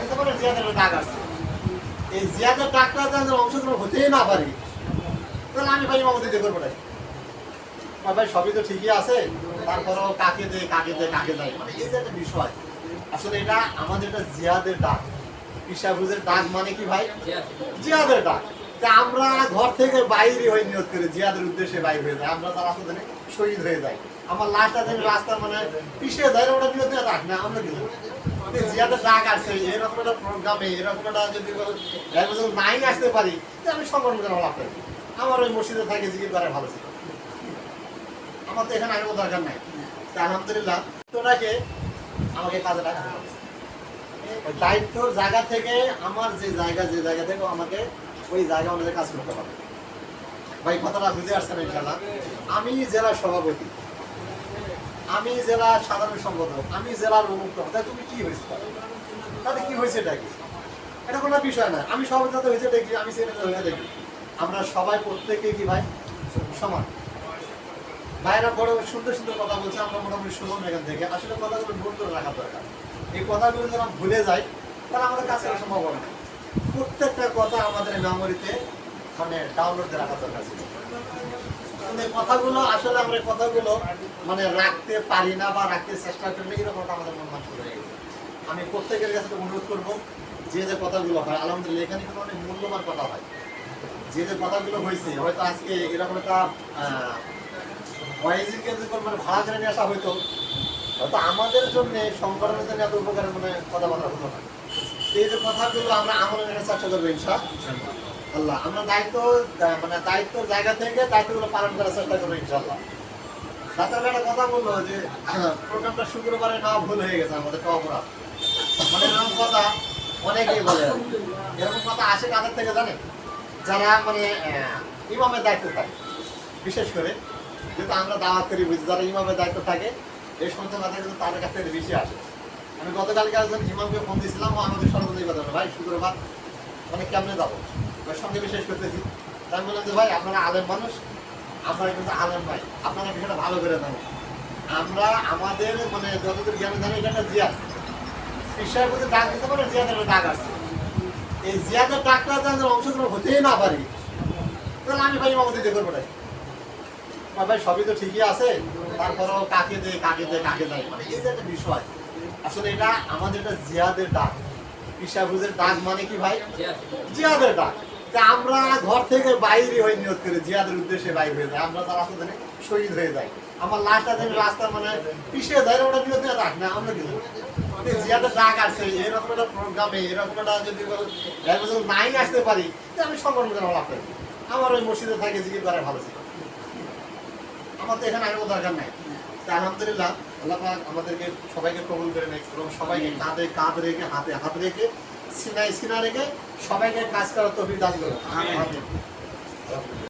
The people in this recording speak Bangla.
দিতে পারে আসছে এই জিয়াদের হতেই না পারি, তাহলে আমি ভাই সবই তো ঠিকই আছে কাকে কাকে মানে বিষয়। আসলে এটা আমাদের একটা জিয়াদের ডাক। ডাক মানে কি ভাই? জিয়াদের আমরা ঘর থেকে বাইরে হয়ে নিয়োগ করে জিয়াদের উদ্দেশ্যে বাইরে হয়ে যায় আমরা তারা আসলে শহীদ হয়ে যাই। আমার যেন রাস্তা মানে পিছিয়ে যায় ওটা নিয়োগ দেওয়া না, আমরা কি এরকম একটা এরকম একটা লাভ করি আমার ওই মসজিদে আমার তো এখানে দরকার নাই। আমাকে কাজে জায়গা থেকে, আমার যে জায়গা যে জায়গা থেকে আমাকে ওই জায়গা অনুযায়ী কাজ করতে হবে। ভাই, কথাটা বুঝে আসছেন আমি জেলার সভাপতি। আমি জেলা সাধারণ সম্পাদক, আমি জেলার উন্মুক্ত তাই তুমি কি হয়েছে? তাতে কি হয়েছে এটা কি? এটা কোনো বিষয় না। আমি সভাপতি হয়েছে দেখি আমি সেটা হয়ে দেখি। আমরা সবাই প্রত্যেকে কি ভাই? সমান। ভাইরা বড় সুন্দর সুন্দর কথা বলছে, আমরা মোটামুটি শুনলাম এখান থেকে। আসলে কথাগুলো করে রাখা দরকার। এই কথাগুলো যেন ভুলে যাই, তাহলে আমাদের কাছে সম্ভব হবে না প্রত্যেকটা কথা আমাদের মেমোরিতে মানে ডাউনলোড রাখা দরকার ছিল। এই কথাগুলো, আসলে আমরা কথাগুলো মানে রাখতে পারি না বা রাখতে চেষ্টা করি না, এরকম একটা আমাদের মন মানসিক হয়ে গেছে। আমি প্রত্যেকের কাছে অনুরোধ করব, যে যে কথাগুলো হয়, আলহামদুলিল্লাহ, এখানে কিন্তু অনেক মূল্যবান কথা হয়। যে যে কথাগুলো হয়েছে, হয়তো আজকে এরকম একটা ওয়াইজিকে যদি মানে ভাড়া করে নিয়ে আসা হইতো, হয়তো আমাদের জন্য সংগঠনের জন্য এত উপকারের মানে কথাবার্তা হতো না। এই যে কথাগুলো আমরা আমলে নেওয়ার চেষ্টা করব, ইনশা আল্লাহ, আমরা দায়িত্ব মানে জায়গা থেকে দায়িত্বগুলো পালন করার চেষ্টা করব ইনশাল্লাহ কথা বলল যে, প্রোগ্রামটা শুক্রবারে না ভুল হয়ে গেছে আমাদের মানে এরকম কথা অনেকেই বলে এরকম কথা আসে কাদের থেকে জানে যারা মানে ইমামের দায়িত্ব থাকে। বিশেষ করে যেহেতু আমরা দাওয়াত করি বুঝি, যারা ইমামের দায়িত্ব থাকে এই সমস্ত কথা কিন্তু তাদের কাছ থেকে বেশি আসে। আমি গতকালকে একজন ইমামকে ফোন দিয়েছিলাম, ও আমাদের সর্বদাই কথা ভাই, শুক্রবার মানে কেমনে যাব? ওর সঙ্গে বিশেষ করতেছি। আমি বললাম যে ভাই, আপনারা আলেম মানুষ আমরা কিন্তু আলেম ভাই। আপনারা বিষয়টা ভালো করে জানেন। আমরা আমাদের মানে যতদূর জ্ঞান জানি এটা একটা জিয়াদ। ঈশ্বরের প্রতি ডাক দিতে পারে, জিয়াদের ডাক আছে এই জিয়াদের ডাকটা যদি অংশগ্রহণ হতেই না পারি। তাহলে আমি ভাই ইমামতি দিতে করব না। ভাই, সবই তো ঠিকই আছে। তারপরেও কাকে দে কাকে দে কাকে দেয় মানে এই যে একটা বিষয়। আসলে এটা আমাদের একটা জিয়াদের ডাক। পিসাবুজের ডাক মানে কি ভাই? জিয়াদের ডাক। আমরা ঘর থেকে বাইরে হয়ে নিয়োগ জিয়াদের উদ্দেশ্যে বাইরে হয়ে যায়। আমরা তার শহীদ হয়ে যাই। আমার রাস্তা মানে পিছিয়ে যায় ওটা নিয়োগ ডাক না, আমরা জিয়াদের ডাক আছে এরকম একটা প্রোগ্রামে এরকম একটা যদি নাই আসতে পারি আমি সংগঠন করে লাভ করি আমার ওই মসজিদে থাকে ভালো ছিল। আমার তো এখানে আগে দরকার নাই। আলহামদুলিল্লাহ, আল্লাহ আমাদেরকে সবাইকে কবুল করে এবং সবাইকে কাঁধে, কাঁধ রেখে, হাতে, হাত রেখে সিনা রেখে সবাইকে কাজ করার তফিক দান করো।